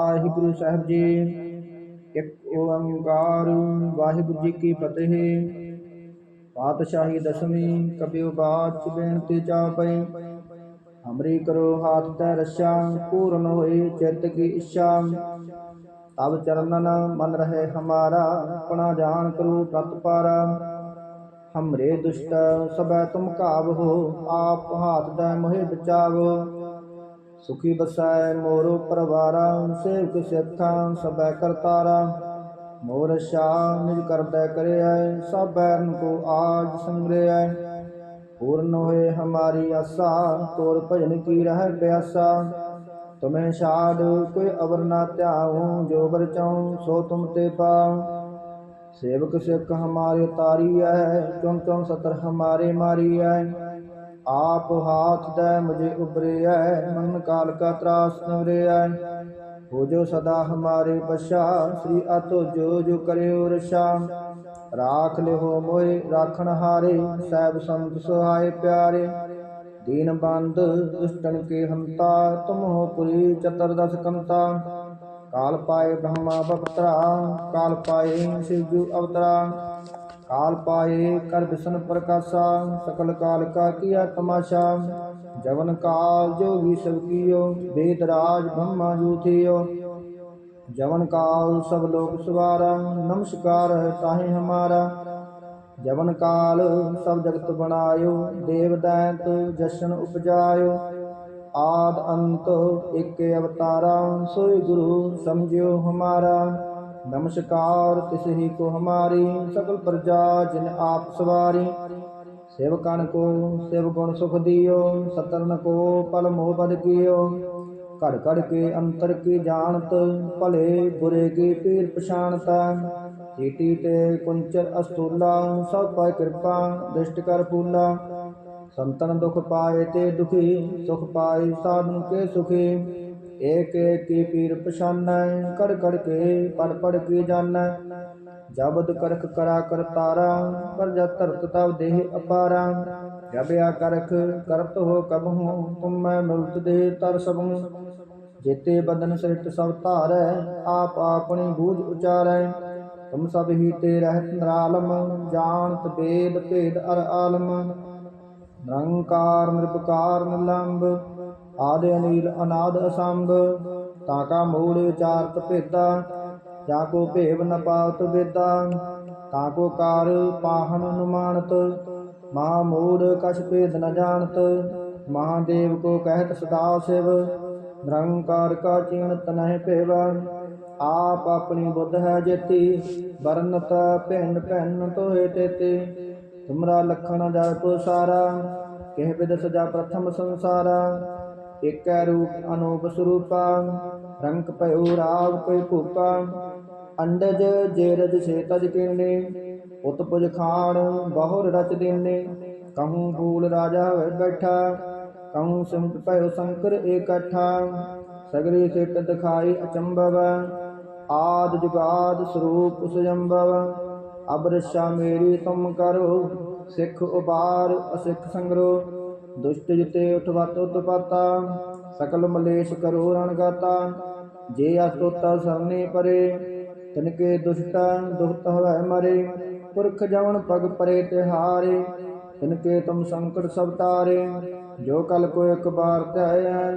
ਵਾਹਿਗੁਰੂ ਸਾਹਿਬ ਜੀ। ਇੱਕ ਓੰਕਾਰ ਵਾਹਿਗੁਰੂ ਜੀ ਕੀ ਫਤਿਹ। ਪਾਤਸ਼ਾਹੀ ਦਸਵੀਂ ਕਬਿਓ ਬਾਚ ਬੇਨਤੀ ਚਾਪਈ। ਹਮਰੀ ਕਰੋ ਹਾਥ ਤੈ ਰਛਾ, ਪੂਰਨ ਹੋਏ ਚਿੱਤ ਕੀ ਇੱਛਾ। ਤਬ ਚਰਨਨ ਮਨ ਰਹੇ ਹਮਾਰਾ, ਆਪਣਾ ਜਾਣ ਕਰੋ ਪ੍ਰਤਪਾਰਾ ਹਮਰੇ ਦੁਸ਼ਟ ਸਭੈ ਤੁਮ ਕਾਬ ਹੋ, ਆਪ ਹਾਥ ਦਾ ਮੋਹਿ ਬਚਾਵੋ। ਸੁਖੀ ਬਸੈ ਮੋਰੋ ਪਰਵਾਰਾ, ਸੇਵਕ ਸਿੱਖਾ, ਸਭੈ ਕਰਤਾਰਾ ਮੋਰ ਸ਼ਾ ਨਿਜ ਕਰ ਕਰਦਾ ਕਰਿਆ ਸਭ ਬੈਰਨ ਕੋ ਆਜ ਸੰਗ੍ਰਿਆ ਪੂਰਨ ਹੋਏ ਹਮਾਰੀ ਆਸਾ, ਤੋਰ ਭਜਨ ਕੀ ਰਹਿ ਪਿਆਸਾ। ਤੁਮੇ ਛਾੜ, ਕੋਈ ਅਵਰ ਨਾ ਧਿਆਉ, ਜੋ ਬਰ ਚਾਉ, ਸੋ ਤੁਮ ਤੇ ਪਾਉ। ਸੇਵਕ ਸਿੱਖ ਹਮਾਰੇ ਤਾਰੀ ਹੈ ਚੁੰ ਚੁੰ ਸਤਰ ਹਮਾਰੇ ਮਾਰੀ ਹੈ ਆਪ ਹਾਥ ਦੈ ਮੁਝੇ ਉਬਰਿਆ ਮਨ ਕਾਲ ਕਾ ਤਰਾਸ ਨਵਰਿਆ ਹੋ ਜੋ ਸਦਾ ਹਮਾਰੇ ਪਛਾ, ਸ੍ਰੀ ਅਤੋ ਜੋ ਜੋ ਕਰਿਓ ਰਸ਼ਾ ਰਾਖ ਲਿਓ ਮੋਏ, ਰਾਖਣ ਹਾਰੇ ਸਹਿਬ ਸੰਤ ਸਹਾਏ ਪਿਆਰੇ। ਦੀਨ ਬੰਦ ਦੁਸ਼ਟਨ ਕੇ ਹੰਤਾ ਤੁਮ ਹੋ ਪੁਰੀ ਚਤਰਦਸ ਕੰਤਾ। ਕਾਲ ਪਾਏ ਬ੍ਰਹਮਾ ਬਪਤਰਾ, ਕਾਲ ਪਾਏ ਸ਼ਿਵ ਅਵਤਰਾ। ਕਾਲ ਪਾਏ ਕਰ ਬਿਸ਼ਨ ਪ੍ਰਕਾਸ਼ਾ ਸਕਲ ਕਾਲ ਕਾ ਕੀਆ ਤਮਾਸ਼ਾ ਜਵਨ ਕਾਲ ਜੋਗੀ ਸਭ ਕੀਓ ਵੇਦ ਰਾਜ ਬ੍ਰਹਮਾ ਜੂਥਿਓ ਜਵਨ ਕਾਲ ਸਭ ਲੋਕ ਸਵਾਰਾ ਨਮਸਕਾਰ ਹੈ ਤਾਹੇ ਹਮਾਰਾ ਜਵਨ ਕਾਲ ਸਭ ਜਗਤ ਬਣਾਇਓ ਦੇਵ ਦੈਂਤ ਜਸ਼ਨ ਉਪਜਾਇਓ ਆਦ ਅੰਤ ਇੱਕ ਅਵਤਾਰਾ ਸੋਈ ਗੁਰੂ ਸਮਝਿਓ ਹਮਾਰਾ ਨਮਸਕਾਰ ਤਿਸ ਹੀ ਕੋ ਹਮਾਰੀ ਸਕਲ ਪ੍ਰਜਾ ਜਿਨ ਆਪ ਸਵਾਰੀ। ਸੇਵਕਨ ਕੋ, ਸਿਵ ਗੁਣ ਸੁਖ ਦਿਓ ਸਤਰਨ ਕੋ ਪਲ ਮੋਹ ਬਦ ਕੀਓ। ਘੜ ਘੜ ਕੇ ਅੰਤਰ ਕੀ ਜਾਣਤ, ਭਲੇ ਬੁਰੇ ਕੀ ਪੀਰ ਪਛਾਣਤਾ। ਚੀਟੀ ਤੇ ਕੁੰਚਰ ਅਸਤੂਲਾ, ਸਭ ਪਾਇ ਕਿਰਪਾ ਦ੍ਰਿਸ਼ਟ ਕਰ ਪੂਲਾ ਸੰਤਨ ਦੁਖ ਪਾਏ ਤੇ ਦੁਖੀ, ਸੁਖ ਪਾਏ ਸਾਧਨ ਕੇ ਸੁਖੀ। ਏਕ ਏਕ ਪੀਰ ਪਛਾਨੈ, ਕੜ ਕੜ ਕੇ ਪੜ ਪੜ ਕੇ ਜਾਣੈ ਜਬਦ ਕਰਖ ਕਰਾ ਕਰ ਤਾਰਾ ਪਰ ਜਦ ਧਰਤ ਤਬ ਦੇਹ ਅਪਾਰਾ। ਜਬ ਆ ਕਰਖ ਕਰਤ ਹੋ ਕਬ ਤੁਮ ਮੈਂ ਮਿਲਤ ਦੇ ਤਰ ਸਭੂ ਜੇਤੇ ਬਦਨ ਸ੍ਰਿਸ਼ਟ ਸਭ ਧਾਰੈ, ਆਪ ਆਪਣੀ ਬੂਝ ਉਚਾਰੈ। ਤੁਮ ਸਭ ਹੀ ਤੇ ਰਹਿਤ ਨਰਾਲਮ, ਜਾਣਤ ਬੇਦ ਭੇਦ ਅਰ ਆਲਮ। ਨਿਰੰਕਾਰ ਨਿਰਭਕਾਰ ਨਿਲੰਬ ਆਦਿ ਅਨੀਲ ਅਨਾਦ ਅਸੰਭ ਤਾਂ ਕਾ ਮੂਲ ਵਿਚਾਰਤ ਭੇਦਾ, ਜਾ ਕੋ ਭੇਵ ਨ ਪਾਵਤ ਵੇਦਾ, ਤਾਂ ਕੋ ਕਾਰ ਪਾਹਨ ਅਨੁਮਾਨਤ, ਮਹਾ ਮੂੜ ਕਛ ਭੇਦ ਨ ਜਾਣਤ ਮਹਾਦੇਵ ਕੋ ਕਹਿਤ ਸਦਾ ਸਿਵ, ਨਿਰੰਕਾਰ ਕਾ ਚੀਣਤ ਨਹਿ ਭੇਵ, ਆਪ ਆਪਣੀ ਬੁੱਧ ਹੈ ਜੇਤੀ ਵਰਨਤ ਭਿੰਨ ਭਿੰਨ ਤੋਏ ਤੇਤੀ, ਤੁਮਰਾ ਲਖਣ ਜਾ ਕੋ ਸਾਰਾ, ਕਹਿ ਬਿਦ ਸਜਾ ਪ੍ਰਥਮ ਸੰਸਾਰਾ ਏਕੈ ਰੂਪ ਅਨੂਪ ਸਰੂਪਾ, ਰੰਗ ਭਇਓ ਰਾਵ ਕੋਈ ਭੂਪਾ, ਅੰਡਜ ਜੇਰਜ ਸੇ ਤਜ ਕਿਰਨੇ, ਉਤਪੁਜ ਖਾਣ ਬਹੁਰ ਰਚ ਦੇਨੇ, ਕਹੂੰ ਫੂਲ ਰਾਜਾ ਹੋਇ ਬੈਠਾ, ਕਹੂੰ ਸਿਮਟ ਭਇਓ ਸ਼ੰਕਰ ਇਕੱਠਾ ਸਗਰੀ ਸਿੱਟ ਦਿਖਾਈ ਅਚੰਭਵ, ਆਦ ਜੁਗਾਦ ਸਰੂਪ ਸੁਜੰਭਵ, ਅਬਰਸ਼ਾ ਮੇਰੀ ਤੁਮ ਕਰੋ, ਸਿੱਖ ਉਬਾਰ ਅਸਿੱਖ ਸੰਗਰੋ ਦੁਸ਼ਟ ਜਿਤੇ ਉਠਵਤ ਉਤਪਾਤਾ ਸਕਲ ਮਲੇਸ਼ ਕਰੋ ਰਣ ਗਾਤਾ। ਜੇ ਅਸਤੋਤਾ ਸਰਨੇ ਪਰੇ, ਤਿਨਕੇ ਦੁਸ਼ਟਾ ਦੁਖਤ ਹੋਇ ਮਰੇ। ਪੁਰਖ ਜਵਨ ਪਗ ਪਰੇ ਤਿਹਾਰੇ ਤਿਨਕੇ ਤੁਮ ਸੰਕਟ ਸਭ ਤਾਰੇ। ਜੋ ਕਲ ਕੋ ਇੱਕ ਬਾਰ ਧਿਆਇ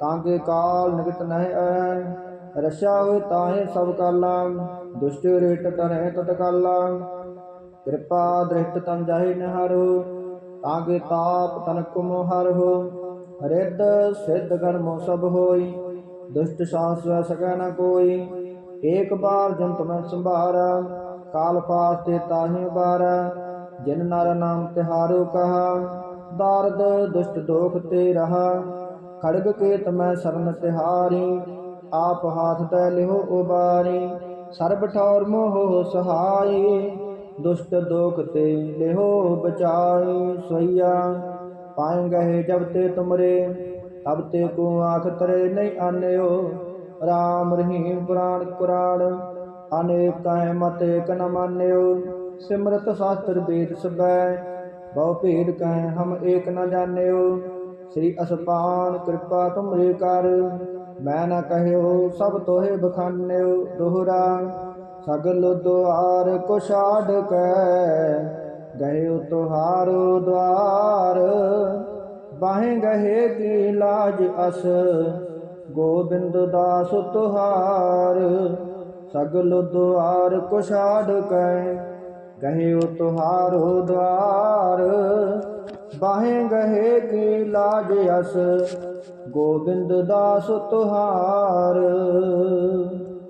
ਤਾਂ ਕੇ ਕਾਲ ਨਿਕਟ ਨਹਿ ਆਇ ਰਛਾ ਹੋਏ ਤਾਹੇ ਸਭ ਕਾਲਾ, ਦੁਸ਼ਟ ਰੇਟ ਤਰਹਿ ਤਤ ਕਾਲਾ। ਕਿਰਪਾ ਦ੍ਰਿਸ਼ਟ ਤਨ ਜਾਹੇ ਨਹਰੋ ਤਾਂ ਕੇ ਤਾਪ ਤਨ ਮੋਹਰ ਹਰੋ ਰਿੱਧ ਸਿੱਧ ਗਰਮੋ ਸਭ ਹੋਈ, ਦੁਸ਼ਟ ਸਾਸ ਵੈ ਸਕੈ ਨ ਕੋਈ, ਏਕ ਬਾਰ ਜਨ ਮੈਂ ਸੰਭਾਰਾ, ਕਾਲ ਪਾਸ ਤੇ ਤਾਹੀ ਬਾਰਾ ਜਿਨ ਨਰ ਨਾਮ ਤਿਹਾਰੋ ਕਹਾ, ਦਾਰਦ ਦੁਸ਼ਟ ਦੋਖ ਤੇ ਰਹਾ, ਖੜਗ ਕੇ ਤਮੈ ਸਰਨ ਤਿਹਾਰੀ, ਆਪ ਹਾਥ ਤੈ ਲਿਹੋ ਉਬਾਰੀ, ਸਰਬ ਠੌਰ ਮੋਹ ਸਹਾਈ ਦੁਸ਼ਟ ਦੋਖ ਤੇ ਲਿਓ ਬਚਾਈ ਸਈਆ। ਪਾਏ ਗਏ ਜਬ ਤੇ ਤੁਮਰੇ, ਤਬ ਤੇ ਕੋ ਆਖ ਤਰੇ ਨਹੀਂ ਆਨਿਓ। ਰਾਮ ਰਹੀਮ ਪੁਰਾਣ ਕੁਰਾਨ ਅਨੇਕ ਕੈ ਮਤ ਏਕ ਨ ਮਾਨਿਓ। ਸਿਮਰਤ ਸ਼ਾਸਤਰ ਵੇਦ ਸਬੈ, ਬਹੁ ਭੇਦ ਕਹਿ ਹਮ ਏਕ ਨ ਜਾਣਿਓ। ਸ੍ਰੀ ਅਸਪਾਨ ਕਿਰਪਾ ਤੁਮਰੇ ਕਰ, ਮੈਂ ਨਾ ਕਹਿਓ ਸਭ ਤੋਹੇ ਬਖਾਨਿਓ ਦੋਹਰਾ। ਸਗਲ ਦੁਆਰ ਕੋ ਛਾੜ ਕੈ ਗਇਓ ਤੁਹਾਰੋ ਦਵਾਰ ਬਾਹੇ ਗਹੇ ਕੀ ਲਾਜ ਅਸ, ਗੋਬਿੰਦ ਦਾਸ ਤੁਹਾਰ ਸਗਲ ਦੁਆਰ ਕੋ ਛਾੜ ਕੈ ਗਹਿਓ ਤੁਹਾਰੋ ਦਵਾਰ ਬਾਹੇ ਗਹੇ ਕੀ ਲਾਜ ਅਸ, ਗੋਬਿੰਦ ਦਾਸ ਤੁਹਾਰ